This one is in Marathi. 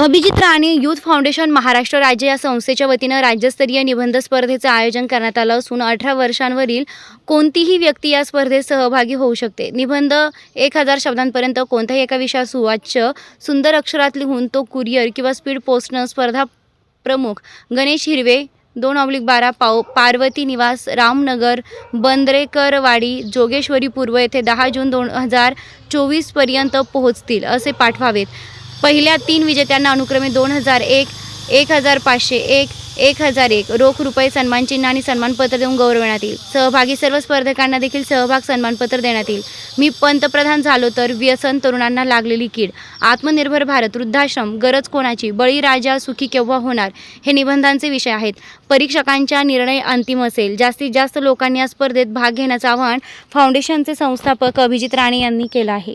अभिजित राणे यूथ फाउंडेशन महाराष्ट्र राज्य या संस्थेच्या वतीनं राज्यस्तरीय निबंध स्पर्धेचं आयोजन करण्यात आलं असून अठरा वर्षांवरील कोणतीही व्यक्ती या स्पर्धेत सहभागी होऊ शकते. निबंध एक हजार शब्दांपर्यंत कोणत्याही एका विषयात सुवाच्य सुंदर अक्षरात लिहून तो कुरिअर किंवा स्पीड पोस्टनं स्पर्धा प्रमुख गणेश हिरवे दोन ऑब्लिक बारा पाव पार्वती निवास रामनगर बंद्रेकरवाडी जोगेश्वरी पूर्व येथे दहा जून दोन हजार चोवीसपर्यंत पोहोचतील असे पाठवावेत. पहिल्या तीन विजेत्यांना अनुक्रमे दोन हजार एक एक हजार पाचशे एक एक हजार एक. रोख रुपये सन्मानचिन्ह आणि सन्मानपत्र देऊन गौरवण्यात येईल. सहभागी सर्व स्पर्धकांना देखील सहभाग सन्मानपत्र देण्यात येईल. मी पंतप्रधान झालो तर व्यसन तरुणांना लागलेली कीड. आत्मनिर्भर भारत वृद्धाश्रम गरज कोणाची? बळीराजा सुखी केव्हा होणार? हे निबंधांचे विषय आहेत. परीक्षकांचा निर्णय अंतिम असेल. जास्तीत जास्त लोकांनी या स्पर्धेत भाग घेण्याचं आवाहन फाउंडेशनचे संस्थापक अभिजित राणे यांनी केलं आहे.